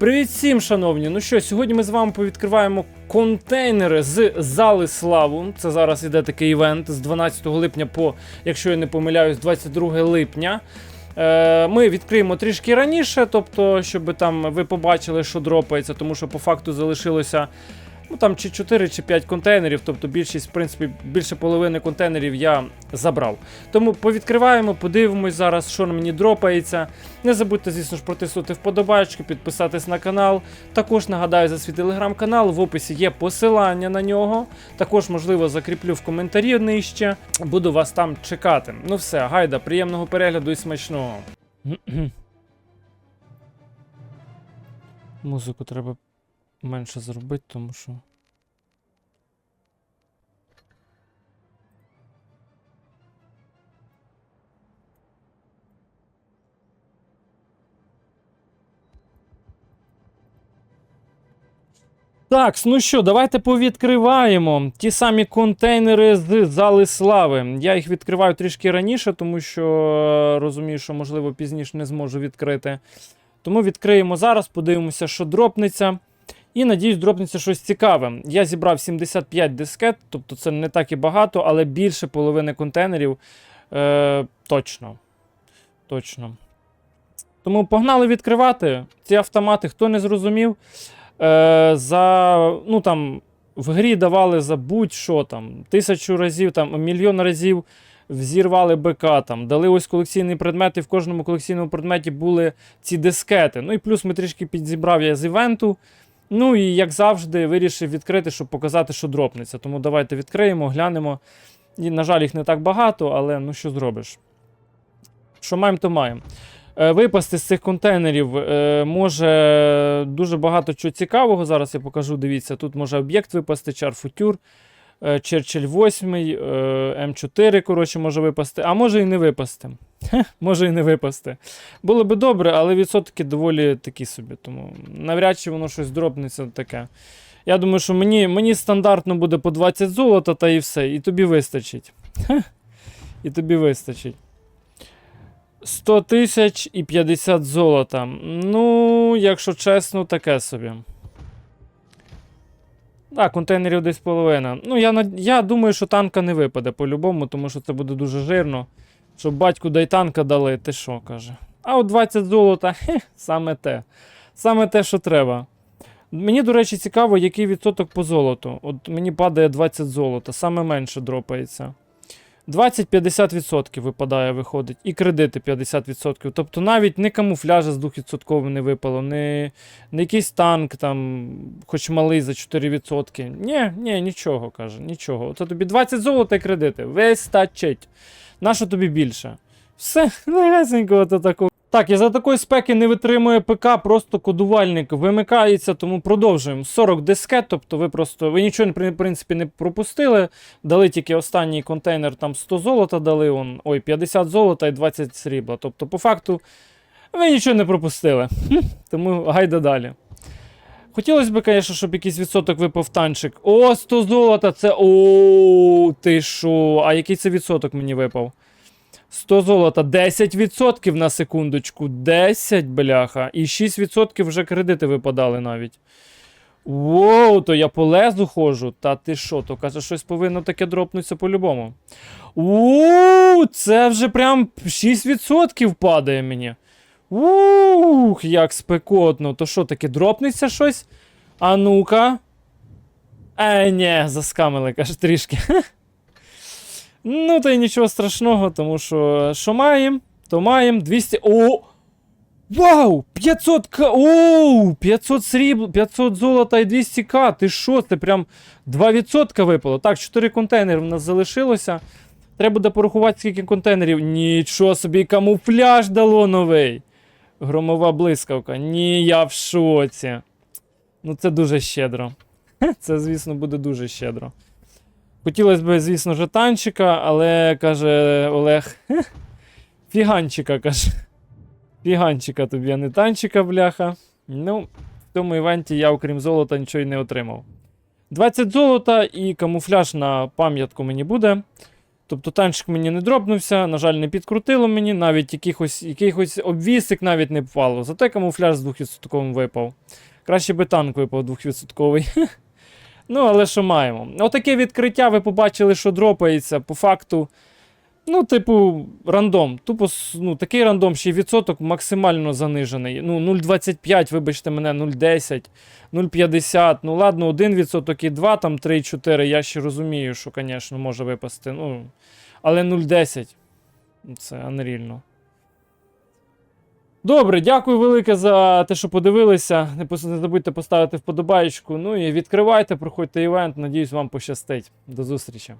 Привіт всім, шановні! Ну що, сьогодні ми з вами повідкриваємо контейнери з зали славу. Це зараз іде такий івент з 12 липня по, якщо я не помиляюсь, 22 липня. Е, Ми відкриємо трішки раніше, тобто, щоб там ви побачили, що дропається, тому що по факту залишилося. Ну там чи 4, чи 5 контейнерів, тобто більшість, в принципі, більше половини контейнерів я забрав. Тому повідкриваємо, подивимось зараз, що мені дропається. Не забудьте, звісно ж, протиснути вподобайки, підписатись на канал. Також нагадаю за свій телеграм-канал. В описі є посилання на нього. Також, можливо, закріплю в коментарі нижче. Буду вас там чекати. Ну все, гайда, приємного перегляду і смачного. Музику треба менше зробити, тому що. Так, ну що, давайте повідкриваємо ті самі контейнери з зали слави. Я їх відкриваю трішки раніше, тому що е, розумію, що можливо пізніше не зможу відкрити. Тому відкриємо зараз, подивимося, що дропнеться. І надіюсь, дропнеться щось цікаве. Я зібрав 75 дискет, тобто це не так і багато, але більше половини контейнерів е, точно. Точно. Тому погнали відкривати ці автомати, хто не зрозумів. Е, за, ну там, в грі давали за будь-що там, тисячу разів, там, мільйон разів взірвали БК, там, дали ось колекційні предмети, в кожному колекційному предметі були ці дискети. Ну і плюс ми трішки підзібрав я з івенту. Ну і як завжди, вирішив відкрити, щоб показати, що дропнеться. Тому давайте відкриємо, глянемо. І, на жаль, їх не так багато, але ну що зробиш? Що маємо, то маємо. Е, Випасти з цих контейнерів е, може дуже багато чого цікавого. Зараз я покажу. Дивіться, тут може об'єкт випасти, чар футюр, Черчилль 8, е, М4, коротше, може випасти, а може і не випасти. Може і не випасти. Було би добре, але відсотки доволі такі собі. Тому навряд чи воно щось дропнеться таке. Я думаю, що мені, мені стандартно буде по 20 золота та і все. І тобі вистачить. І тобі вистачить. 100 тисяч і 50 золота. Ну, якщо чесно, таке собі. Так, контейнерів десь половина. Ну, я, я думаю, що танка не випаде по-любому, тому що це буде дуже жирно. Щоб батьку дай танка дали, ти що, каже. А от 20 золота, хе, саме те. Саме те, що треба. Мені, до речі, цікаво, який відсоток по золоту. От мені падає 20 золота, саме менше дропається. 20-50% випадає, виходить. І кредити 50%. Тобто навіть не камуфляжа з 2% не випало, не, не якийсь танк, там, хоч малий за 4%. Ні, ні, нічого, каже, нічого. Оце тобі 20 золота і кредити. Вистачить. Нащо тобі більше? Все, легесенько то такого. Так, і за такої спеки не витримує ПК, просто кодувальник вимикається, тому продовжуємо. 40 дискет, тобто ви просто ви нічого в принципі не пропустили. Дали тільки останній контейнер, там 100 золота дали, он, ой, 50 золота і 20 срібла. Тобто, по факту, ви нічого не пропустили. Тому гайда далі. Хотілося б, звісно, щоб якийсь відсоток випав танчик. О, 100 золота, це. О, ти що? А який це відсоток мені випав? 100 золота, 10% на секундочку. 10, бляха. І 6% вже кредити випадали навіть. Воу, то я по лезу ходжу. Та ти що, то каже, щось повинно таке дропнутися по-любому. Ууу, це вже прям 6% падає мені. Ух, як спекотно. То що таке, дропнеться щось? А ну-ка. Е, ні, заскамили, каже, трішки. Ну, та й нічого страшного, тому що що маємо, то маємо 200. О! Вау! 500 к. Оу! 500 срібл, 500 золота і 200к. Ти що? Це прям 2% випало. Так, 4 контейнери в нас залишилося. Треба буде порахувати, скільки контейнерів. Нічого собі, камуфляж дало новий. Громова блискавка. Ні, я в шоці. Ну, це дуже щедро. Це, звісно, буде дуже щедро. Хотілося б, звісно, ж, танчика, але каже Олег. Фіганчика, каже. Фіганчика тобі, а не танчика, бляха. Ну, в тому івенті я, окрім золота, нічого й не отримав. 20 золота і камуфляж на пам'ятку мені буде. Тобто танчик мені не дропнувся, на жаль, не підкрутило мені, навіть якихось, якихось обвісик навіть не впало. Зате камуфляж з 2% випав. Краще би танк випав 2%. ну, але що маємо? Отаке відкриття, ви побачили, що дропається. По факту, ну, типу, рандом. Тупо ну, такий рандом, ще й відсоток максимально занижений. Ну, 0,25, вибачте мене, 0,10, 0,50. Ну, ладно, 1% і 2, там 3,4. Я ще розумію, що, звісно, може випасти. Ну, але 0,10. Це анерільно. Добре, дякую велике за те, що подивилися. Не забудьте поставити вподобайку. Ну і відкривайте, проходьте івент. Надіюсь, вам пощастить. До зустрічі.